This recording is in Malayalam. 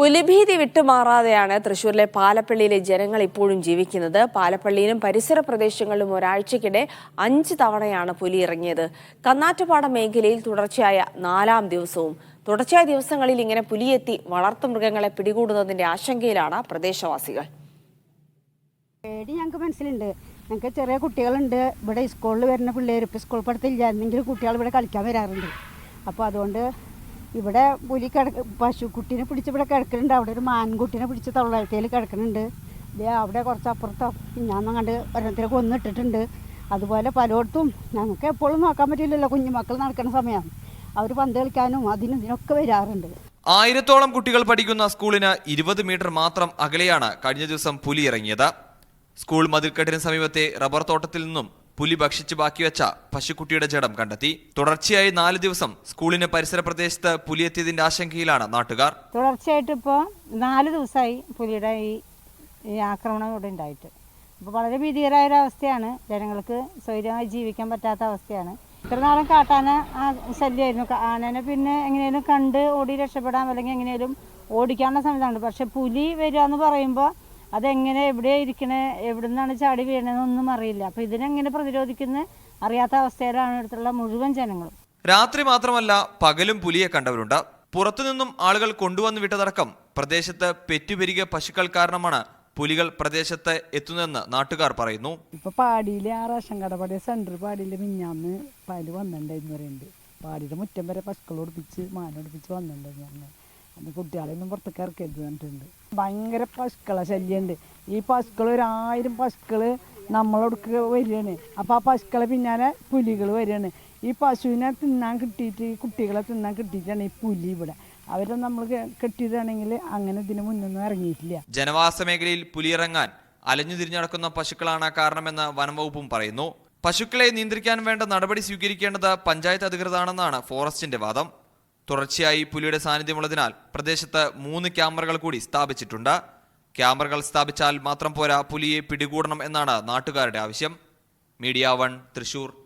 പുലിഭീതി വിട്ടുമാറാതെയാണ് തൃശൂരിലെ പാലപ്പള്ളിയിലെ ജനങ്ങൾ ഇപ്പോഴും ജീവിക്കുന്നത്. പാലപ്പള്ളിയിലും പരിസര പ്രദേശങ്ങളിലും ഒരാഴ്ചക്കിടെ അഞ്ച് തവണയാണ് പുലി ഇറങ്ങിയത്. കന്നാറ്റുപാട മേഖലയിൽ തുടർച്ചയായ നാലാം ദിവസവും. തുടർച്ചയായ ദിവസങ്ങളിൽ ഇങ്ങനെ പുലിയെത്തി വളർത്തുമൃഗങ്ങളെ പിടികൂടുന്നതിന്റെ ആശങ്കയിലാണ് പ്രദേശവാസികൾ. പേടി ഞങ്ങൾക്ക് മനസ്സിലുണ്ട്. ഞങ്ങൾക്ക് ചെറിയ കുട്ടികളുണ്ട്. ഇവിടെ സ്കൂളിൽ വരുന്ന പിള്ളേർ ഇപ്പോൾ സ്കൂൾ പഠിത്തമില്ലായിരുന്നെങ്കിലും കുട്ടികൾ ഇവിടെ കളിക്കാൻ വരാറുണ്ട്. അപ്പോൾ അതുകൊണ്ട് ഇവിടെ പുലി കിടക്ക് പശു കുട്ടീനെ പിടിച്ച് ഇവിടെ കിടക്കുന്നുണ്ട് അവിടെ ഒരു മാൻകുട്ടീനെ പിടിച്ച് തൊള്ളത്തേൽ കിടക്കുന്നുണ്ട് ദേ അവിടെ കുറച്ച് അപ്പുറത്തോ ഞാൻ കണ്ട് ഒരെണ്ണത്തിനെ കൊന്നിട്ടിട്ടുണ്ട്. അതുപോലെ പലയിടത്തും ഞങ്ങൾക്ക് എപ്പോഴും നോക്കാൻ പറ്റില്ലല്ലോ കുഞ്ഞുമക്കൾ നടക്കുന്ന സമയം. അവർ പന്ത് കളിക്കാനും അതിനും ഇതിനൊക്കെ വരാറുണ്ട്. ആയിരത്തോളം കുട്ടികൾ പഠിക്കുന്ന സ്കൂളിന് ഇരുപത് മീറ്റർ മാത്രം അകലെയാണ് കഴിഞ്ഞ ദിവസം പുലി ഇറങ്ങിയത്. സ്കൂൾ മതിൽക്കെട്ടിന് സമീപത്തെ റബ്ബർ തോട്ടത്തിൽ നിന്നും പുലി ഭക്ഷിച്ച് ബാക്കി വെച്ച പശുക്കുട്ടിയുടെ ജഡം കണ്ടെത്തി. തുടർച്ചയായി നാല് ദിവസം സ്കൂളിന് പരിസര പ്രദേശത്ത് പുലിയെത്തിയതിന്റെ ആശങ്കയിലാണ് നാട്ടുകാർ. തുടർച്ചയായിട്ട് ഇപ്പോൾ നാല് ദിവസമായി പുലിയുടെ ഈ ഈ ആക്രമണം ഇവിടെ ഉണ്ടായിട്ട്. അപ്പോൾ വളരെ ഭീതികരായ ഒരു അവസ്ഥയാണ്. ജനങ്ങൾക്ക് സ്വൈര്യമായി ജീവിക്കാൻ പറ്റാത്ത അവസ്ഥയാണ്. ഇത്ര നാളും കാട്ടാന ആ ശല്യമായിരുന്നു. ക- ആനനെ പിന്നെ എങ്ങനെയാലും കണ്ട് ഓടി രക്ഷപ്പെടാം അല്ലെങ്കിൽ എങ്ങനെയാലും ഓടിക്കാനുള്ള സംവിധാനമുണ്ട്. പക്ഷെ പുലി വരിക എന്ന് പറയുമ്പോൾ അതെങ്ങനെ എവിടെ ഇരിക്കണേ എവിടെ നിന്നാണ് ചാടി വീണതെന്നൊന്നും അറിയില്ല. അപ്പോൾ ഇതിനെങ്ങനെ പ്രതിരോധിക്കുന്ന അറിയാത്ത അവസ്ഥയിലാണ് അടുത്തുള്ള മുഴുവൻ ജനങ്ങളും. രാത്രി മാത്രമല്ല പകലും പുലിയെ കണ്ടവരുണ്ട്. പുറത്തുനിന്നും ആളുകൾ കൊണ്ടുവന്ന് വിട്ടതടക്കം പ്രദേശത്ത് പെറ്റുപെരുകിയ പശുക്കൾ കാരണമാണ് പുലികൾ പ്രദേശത്ത് എത്തുന്നതെന്ന് നാട്ടുകാർ പറയുന്നു. ഇപ്പൊ പാടിയിലെ ആ റേഷൻ കടപടിയ സെന്റർ പാടിയിലെ മിഞ്ഞാന്ന് പാൽ വന്നിട്ടുണ്ടായിരുന്നു പറയുന്നുണ്ട്. പാടിയുടെ മുറ്റം വരെ പശുക്കൾ ഒടിപ്പിച്ച് മാന ഒടിപ്പിച്ച് വന്നിട്ടുണ്ടെന്ന് പറഞ്ഞു. അന്ന് കുട്ടികളെയൊന്നും പുറത്തേക്ക് ഇറക്കരുത് പറഞ്ഞിട്ടുണ്ട്. ഭയങ്കര പശുക്കളെ ശല്യമുണ്ട്. ഈ പശുക്കൾ ഒരായിരം പശുക്കൾ നമ്മളൊടുക്ക് വരികയാണ്. അപ്പോൾ ആ പശുക്കളെ പിന്നാലെ പുലികൾ വരികയാണ്. ഈ പശുവിനെ തിന്നാൻ കിട്ടിയിട്ട് ഈ കുട്ടികളെ തിന്നാൻ കിട്ടിയിട്ടാണ് ഈ പുലി ഇവിടെ. അവരെ നമ്മൾ കെട്ടിയതാണെങ്കിൽ അങ്ങനെ ഇതിന് മുന്നൊന്നും ഇറങ്ങിയിട്ടില്ല. ജനവാസ മേഖലയിൽ പുലിയിറങ്ങാൻ അലഞ്ഞു തിരിഞ്ഞടക്കുന്ന പശുക്കളാണ് കാരണമെന്ന് വനംവകുപ്പും പറയുന്നു. പശുക്കളെ നിയന്ത്രിക്കാൻ വേണ്ട നടപടി സ്വീകരിക്കേണ്ടത് പഞ്ചായത്ത് അധികൃതാണെന്നാണ് ഫോറസ്റ്റിന്റെ വാദം. തുടർച്ചയായി പുലിയുടെ സാന്നിധ്യമുള്ളതിനാൽ പ്രദേശത്ത് മൂന്ന് ക്യാമറകൾ കൂടി സ്ഥാപിച്ചിട്ടുണ്ട്. ക്യാമറകൾ സ്ഥാപിച്ചാൽ മാത്രം പോരാ പുലിയെ പിടികൂടണം എന്നാണ് നാട്ടുകാരുടെ ആവശ്യം. Media One Thrissur.